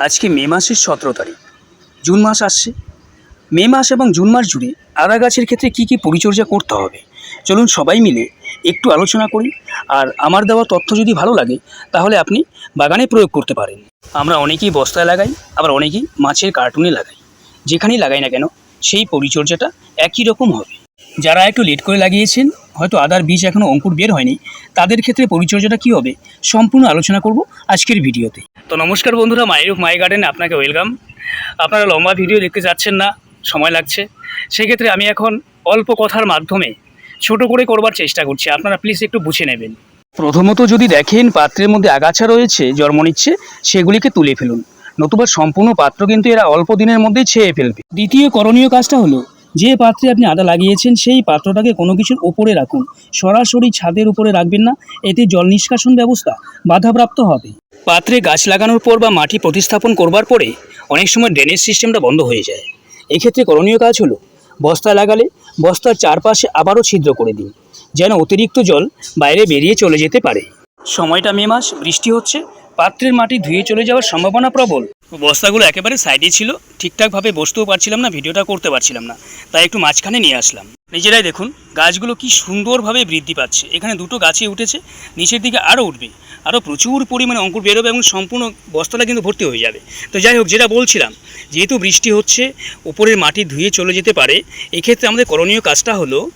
আজকে মে মাসের সতেরো তারিখ। জুন মাস আসছে। মে মাস এবং জুন মাস জুড়ে আদা গাছের ক্ষেত্রে কী কী পরিচর্যা করতে হবে? চলুন সবাই মিলে একটু আলোচনা করি। আর আমার দেওয়া তথ্য যদি ভালো লাগে, তাহলে আপনি বাগানে প্রয়োগ করতে পারেন। আমরা অনেকেই বস্তায় লাগাই, আবার অনেকেই মাছের কার্টুনে লাগাই। যেখানেই লাগাই না কেন, সেই পরিচর্যাটা একই রকম হবে। যারা একটু লেট করে লাগিয়েছেন হয়তো আদার বীজ এখনও অঙ্কুর বের হয়নি। তাদের ক্ষেত্রে পরিচর্যাটা কী হবে? সম্পূর্ণ আলোচনা করব আজকের ভিডিওতে। তো নমস্কার বন্ধুরা মায়ের মাই গার্ডেনে আপনাকে ওয়েলকাম আপনারা লম্বা ভিডিও দেখতে যাচ্ছেন না, সময় লাগছে। সেক্ষেত্রে আমি এখন অল্প কথার মাধ্যমে ছোট করে করবার চেষ্টা করছি। আপনারা প্লিজ একটু বুঝে নেবেন। প্রথমত যদি দেখেন, পাত্রের মধ্যে আগাছা রয়েছে, জন্ম নিচ্ছে, সেগুলিকে তুলে ফেলুন। নতুবা সম্পূর্ণ পাত্র কিন্তু এরা অল্প দিনের মধ্যেই ছেয়ে ফেলবে। দ্বিতীয় করণীয় কাজটা হলো যে পাত্রে আপনি আদা লাগিয়েছেন, সেই পাত্রটাকে কোনো কিছুর ওপরে রাখুন। সরাসরি ছাদের উপরে রাখবেন না। এতে জল নিষ্কাশন ব্যবস্থা বাধাপ্রাপ্ত হবে। পাত্রে গাছ লাগানোর পর বা মাটি প্রতিস্থাপন করবার পরে অনেক সময় ড্রেনেজ সিস্টেমটা বন্ধ হয়ে যায়। এক্ষেত্রে করণীয় কাজ হলো, বস্তা লাগালে বস্তার চারপাশে আবারও ছিদ্র করে দিন, যেন অতিরিক্ত জল বাইরে বেরিয়ে চলে যেতে পারে। সময়টা মে মাস, বৃষ্টি হচ্ছে। পাত্রের মাটি ধুয়ে চলে যাওয়ার সম্ভাবনা প্রবল। বস্তাগুলো একেবারে সাইডে ছিল, ঠিকঠাকভাবে বসতেও পারছিলাম না, ভিডিওটা করতে পারছিলাম না, তাই একটু মাঝখানে নিয়ে আসলাম। নিজেরাই দেখুন, গাছগুলো কি সুন্দরভাবে বৃদ্ধি পাচ্ছে। এখানে দুটো গাছে উঠেছে, নিচের দিকে আরও উঠবে। আরও প্রচুর পরিমাণে অঙ্কুর বেরোবে এবং সম্পূর্ণ বস্তাটা কিন্তু ভর্তি হয়ে যাবে। তো যাই হোক, যেটা বলছিলাম, যেহেতু বৃষ্টি হচ্ছে, ওপরের মাটি ধুয়ে চলে যেতে পারে, এক্ষেত্রে আমাদের করণীয় কাজটা হলো,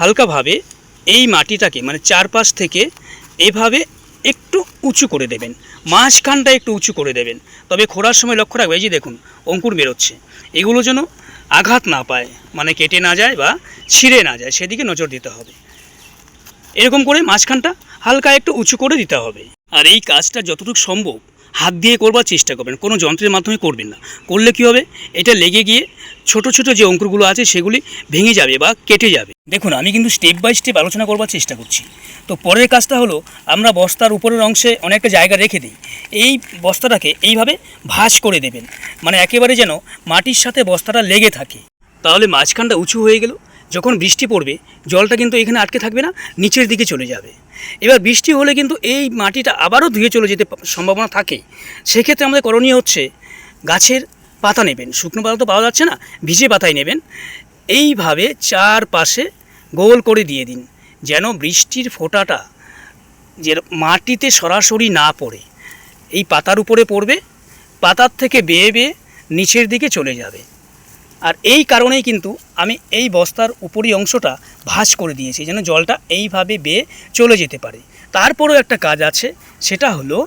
হালকাভাবে এই মাটিটাকে মানে চারপাশ থেকে এভাবে একটু উঁচু করে দেবেন, মাঝখানটা একটু উঁচু করে দেবেন। তবে খোঁড়ার সময় লক্ষ্য রাখবে এই যে দেখুন, অঙ্কুর বেরোচ্ছে। এগুলো যেন আঘাত না পায় মানে কেটে না যায় বা ছিঁড়ে না যায়, সেদিকে নজর দিতে হবে। এরকম করে মাঝখানটা হালকা একটু উঁচু করে দিতে হবে। আর এই কাজটা যতটুকু সম্ভব হাত দিয়ে করবার চেষ্টা করবেন, কোনো যন্ত্রের মাধ্যমে করবেন না। করলে কি হবে? এটা লেগে গিয়ে ছোট ছোট যে অঙ্কুরগুলো আছে সেগুলি ভেঙে যাবে বা কেটে যাবে। দেখুন, আমি কিন্তু স্টেপ বাই স্টেপ আলোচনা করবার চেষ্টা করছি। তো পরের কাজটা হলো, আমরা বস্তার উপরের অংশে অনেকটা জায়গা রেখে দিই। এই বস্তাটাকে এইভাবে ভাঁজ করে দেবেন। মানে একেবারে যেন মাটির সাথে বস্তাটা লেগে থাকে। তাহলে মাঝখানটা উঁচু হয়ে গেল। যখন বৃষ্টি পড়বে, জলটা কিন্তু এখানে আটকে থাকবে না, নিচের দিকে চলে যাবে। এবার বৃষ্টি হলে কিন্তু এই মাটিটা আবারও ধুয়ে চলে যেতে সম্ভাবনা থাকে। সেক্ষেত্রে আমাদের করণীয় হচ্ছে, গাছের পাতা নেবেন, শুকনো পাতা তো পাওয়া যাচ্ছে না ভিজে পাতাই নেবেন। এইভাবে চারপাশে গোল করে দিয়ে দিন, যেন বৃষ্টির ফোঁটাটা যে মাটিতে সরাসরি না পড়ে। এই পাতার উপরে পড়বে, পাতার থেকে বেয়ে বেয়ে নিচের দিকে চলে যাবে। আর এই কারণেই কিন্তু আমি এই বস্তার উপরি অংশটা ভাঁজ করে দিয়েছি, যেন জলটা এইভাবে বেয়ে চলে যেতে পারে। তারপরেও একটা কাজ আছে, সেটা হলো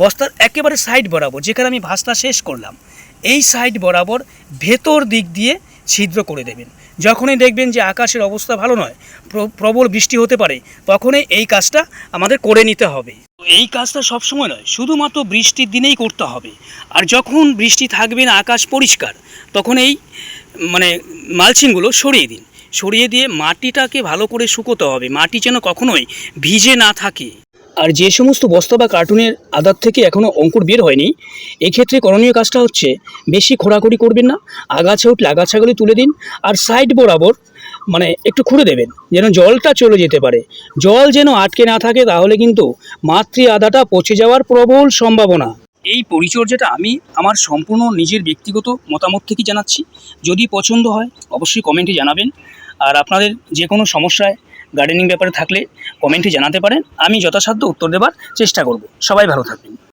বস্তার একেবারে সাইড বরাবর যেখানে আমি ভাঁজটা শেষ করলাম। এই সাইড বরাবর ভেতর দিক দিয়ে ছিদ্র করে দেবেন। যখনই দেখবেন যে আকাশের অবস্থা ভালো নয়, প্র- প্রবল বৃষ্টি হতে পারে, তখনই এই কাজটা আমাদের করে নিতে হবে। এই কাজটা সবসময় নয়, শুধুমাত্র বৃষ্টির দিনেই করতে হবে। আর যখন বৃষ্টি থাকবে না, আকাশ পরিষ্কার, তখন এই মানে মালচিংগুলো সরিয়ে দিন। সরিয়ে দিয়ে মাটিটাকে ভালো করে শুকোতে হবে, মাটি যেন কখনোই ভিজে না থাকে। আর যে সমস্ত বস্তা বা কার্টুনের আদার থেকে এখনও অঙ্কুর বের হয়নি, এক্ষেত্রে করণীয় কাজটা হচ্ছে বেশি খোঁড়াখুড়ি করবেন না, আগাছা উঠলে আগাছাগুলি তুলে দিন আর সাইড বরাবর মানে একটু খুঁড়ে দেবেন, যেন জলটা চলে যেতে পারে। জল যেন আটকে না থাকে তাহলে কিন্তু মাতৃ আদাটা পচে যাওয়ার প্রবল সম্ভাবনা। এই পরিচর্যাটা আমি আমার সম্পূর্ণ নিজের ব্যক্তিগত মতামত থেকে জানাচ্ছি। যদি পছন্দ হয়, অবশ্যই কমেন্টে জানাবেন। আর আপনাদের যে কোনো সমস্যায় গার্ডেনিং ব্যাপারে থাকলে কমেন্টে জানাতে পারেন। আমি যথাসাধ্য উত্তর দেবার চেষ্টা করব। সবাই ভালো থাকবেন।